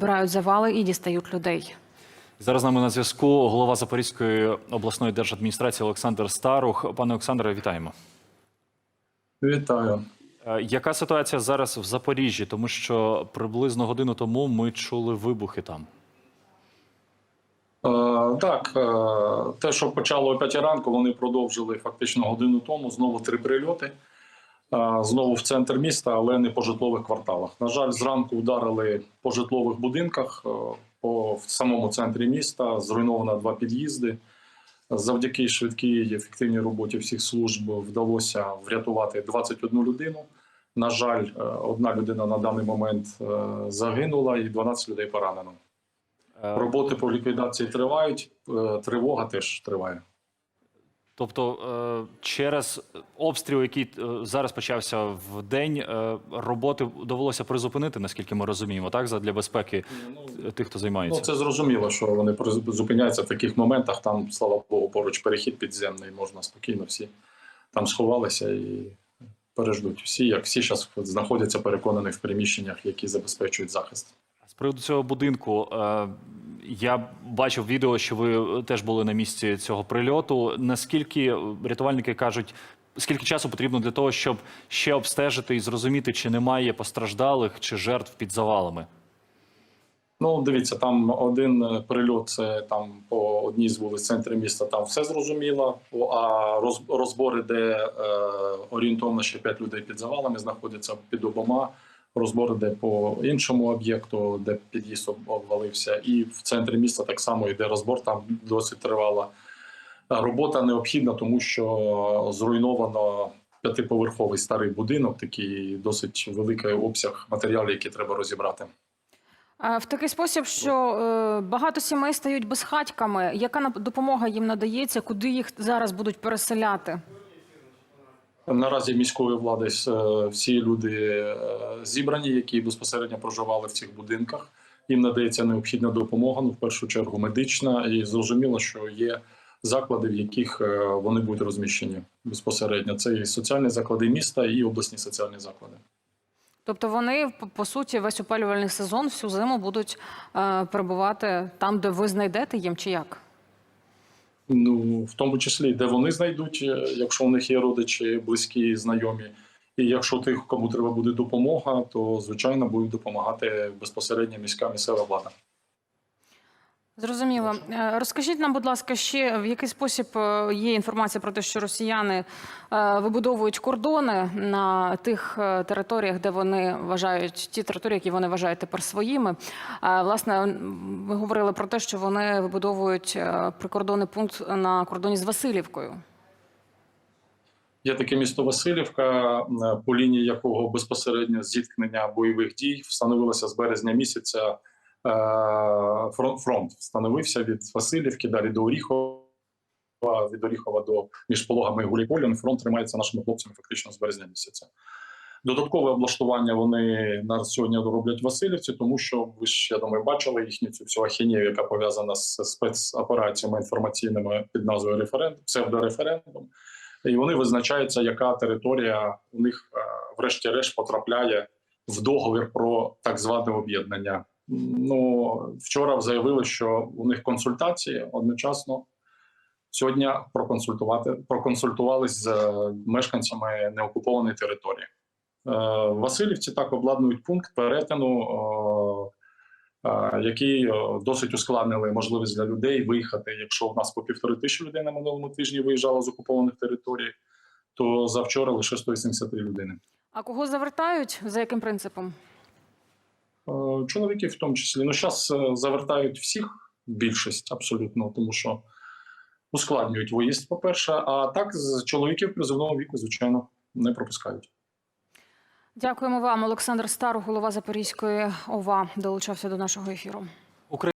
розбирають завали і дістають людей. Зараз з нами на зв'язку голова Запорізької обласної держадміністрації Олександр Старух. Пане Олександре, вітаємо. Вітаю. Е, Яка ситуація зараз в Запоріжжі? Тому що приблизно годину тому ми чули вибухи там. Е, так, е, те, що почало о 5 ранку, вони продовжили фактично годину тому. Знову три прильоти. Знову в центр міста, але не по житлових кварталах. На жаль, зранку вдарили по житлових будинках, е, по в самому центрі міста. Зруйновано два під'їзди. Завдяки швидкій і ефективній роботі всіх служб вдалося врятувати 21 людину. На жаль, е, одна людина на даний момент е, загинула, і 12 людей поранено. Роботи по ліквідації тривають, тривога теж триває. Тобто е, через обстріл, який е, зараз почався в день, е, роботи довелося призупинити, наскільки ми розуміємо, так задля безпеки тих, хто займається. Ну, це зрозуміло, що вони зупиняються в таких моментах. Там, слава Богу, поруч перехід підземний, можна спокійно всі там сховалися і переждуть. Всі, як всі зараз знаходяться переконані в приміщеннях, які забезпечують захист. З приводу цього будинку я бачив відео, що ви теж були на місці цього прильоту. Наскільки рятувальники кажуть, скільки часу потрібно для того, щоб ще обстежити і зрозуміти, чи немає постраждалих чи жертв під завалами? Ну, дивіться, там один е, прильот, це там по одній з вулиць центрі міста, там все зрозуміло. А роз- розбори, де е, орієнтовно ще 5 людей під завалами знаходяться під обома. Розбори, де по іншому об'єкту, де під'їзд обвалився, і в центрі міста так само йде розбор. Там досить тривала робота необхідна, тому що зруйновано п'ятиповерховий старий будинок, такий досить великий обсяг матеріалів, які треба розібрати. В такий спосіб, що е, багато сімей стають безхатьками. Яка допомога їм надається? Куди їх зараз будуть переселяти? Наразі міської влади е, всі люди е, зібрані, які безпосередньо проживали в цих будинках. Їм надається необхідна допомога, ну в першу чергу медична, і зрозуміло, що є заклади, в яких е, вони будуть розміщені безпосередньо. Це і соціальні заклади міста, і обласні соціальні заклади. Тобто вони по, суті весь опалювальний сезон всю зиму будуть перебувати там, де ви знайдете їм, чи як? Ну в тому числі, де вони знайдуть, е, якщо у них є родичі, близькі, знайомі. І якщо тих, кому треба буде допомога, то звичайно будуть допомагати безпосередньо міська місцева влада. Зрозуміло. Е, Розкажіть нам, будь ласка, ще в який спосіб е, є інформація про те, що росіяни е, вибудовують кордони на тих територіях, де вони вважають ті території, які вони вважають тепер своїми. Власне, ви говорили про те, що вони вибудовують прикордонний пункт на кордоні з Васильівкою. Є таке місто Васильівка, по лінії якого безпосередньо зіткнення бойових дій встановилося з березня місяця. Е, Фронт, встановився від Васильівки, далі до Оріхова, від Оріхова до між Пологами і Гуліполем. Фронт тримається нашими хлопцями фактично з березня місяця. Додаткове облаштування вони на сьогодні роблять Васильівці, тому що ви ж я думаю, бачили їхню цю всю ахінію, яка пов'язана з спецопераціями інформаційними під назвою референдум, псевдореферендум. І вони визначаються, яка територія у них, е, врешті-решт, потрапляє в договір про так зване об'єднання. Ну вчора заявили, що у них консультації одночасно. Сьогодні проконсультувати проконсультувались з е, мешканцями неокупованої території. Е, Васильівці так обладнують пункт перетину, е, який досить ускладнили можливість для людей виїхати. Якщо у нас по півтори тисячі людей на минулому тижні виїжджало з окупованих територій, то завчора лише 183 людини. А кого завертають? За яким принципом? Е, Чоловіків в тому числі. Ну, зараз завертають всіх, більшість абсолютно, тому що ускладнюють виїзд, по-перше, а так з чоловіків призовного віку, звичайно, не пропускають. Дякуємо вам, Олександр Стару, голова Запорізької ОВА, долучався до нашого ефіру.